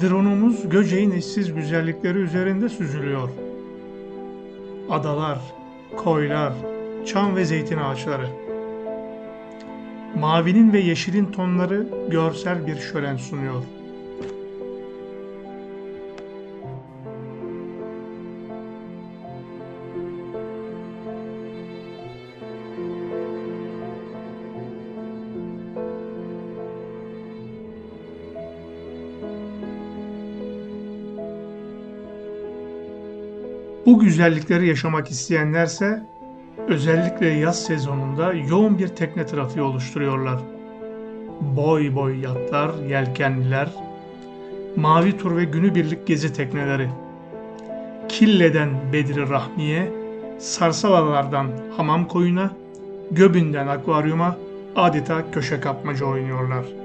Drone'umuz Göce'in eşsiz güzellikleri üzerinde süzülüyor. Adalar, koylar, çam ve zeytin ağaçları. Mavinin ve yeşilin tonları görsel bir şölen sunuyor. Bu güzellikleri yaşamak isteyenlerse özellikle yaz sezonunda yoğun bir tekne trafiği oluşturuyorlar. Boy boy yatlar, yelkenliler, mavi tur ve günübirlik gezi tekneleri. Kille'den Bedri Rahmiye, Sarsavalardan Hamam Koyuna, Göbün'den Akvaryuma adeta köşe kapmaca oynuyorlar.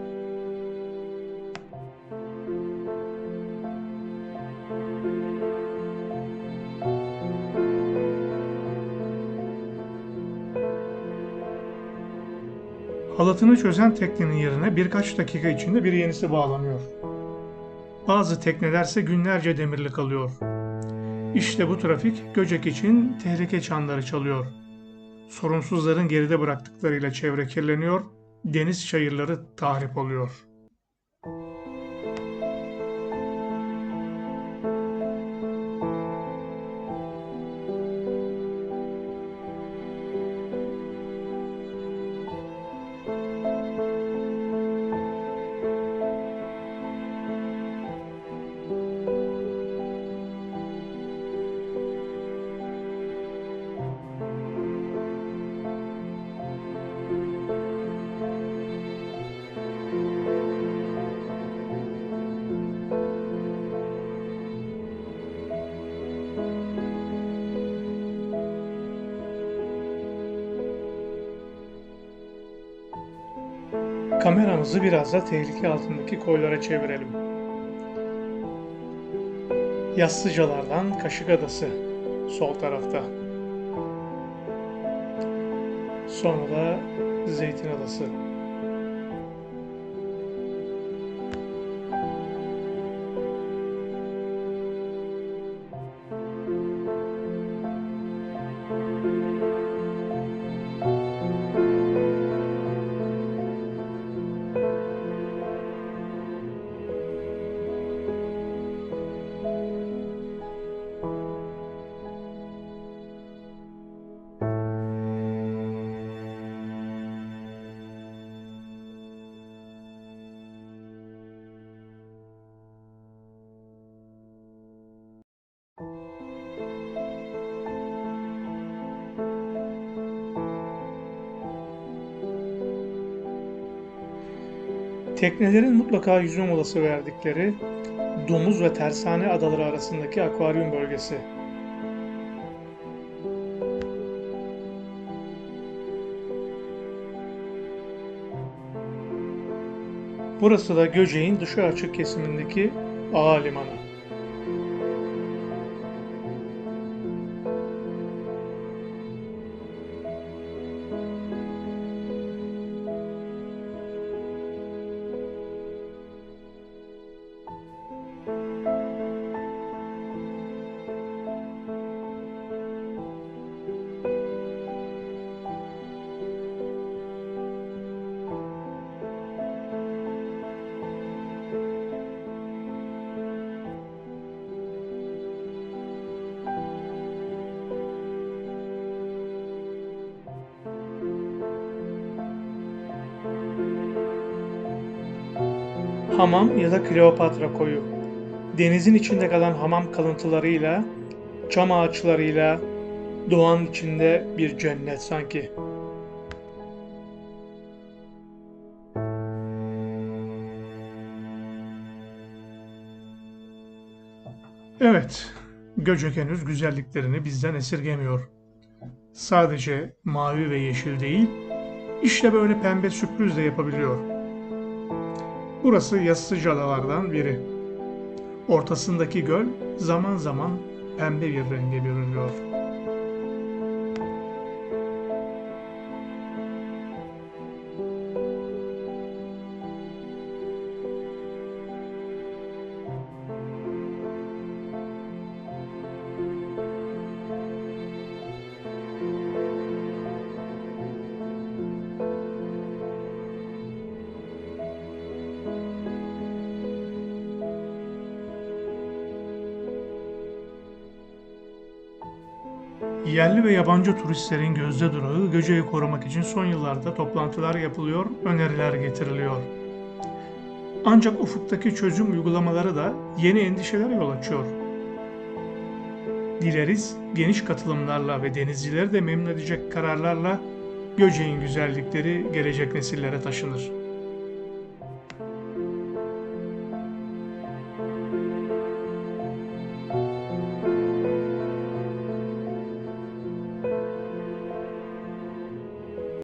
Halatını çözen teknenin yerine birkaç dakika içinde bir yenisi bağlanıyor. Bazı teknelerse günlerce demirli kalıyor. İşte bu trafik Göcek için tehlike çanları çalıyor. Sorunsuzların geride bıraktıklarıyla çevre kirleniyor, deniz çayırları tahrip oluyor. Kameramızı biraz da tehlike altındaki koylara çevirelim. Yassıcalardan Kaşık Adası sol tarafta. Sonra da Zeytin Adası. Teknelerin mutlaka yüzme molası verdikleri Domuz ve Tersane adaları arasındaki akvaryum bölgesi. Burası da Göceğin dışa açık kesimindeki ağa limanı. Hamam ya da Kleopatra koyu. Denizin içinde kalan hamam kalıntılarıyla, çam ağaçlarıyla, doğanın içinde bir cennet sanki. Evet, Göcek henüz güzelliklerini bizden esirgemiyor. Sadece mavi ve yeşil değil, işte böyle pembe sürpriz de yapabiliyor. Burası yassıca adalardan biri. Ortasındaki göl zaman zaman pembe bir renge bürünüyor. Yerli ve yabancı turistlerin gözde durağı Göce'yi korumak için son yıllarda toplantılar yapılıyor, öneriler getiriliyor. Ancak ufuktaki çözüm uygulamaları da yeni endişelere yol açıyor. Dileriz geniş katılımlarla ve denizcileri de memnun edecek kararlarla Göce'nin güzellikleri gelecek nesillere taşınır.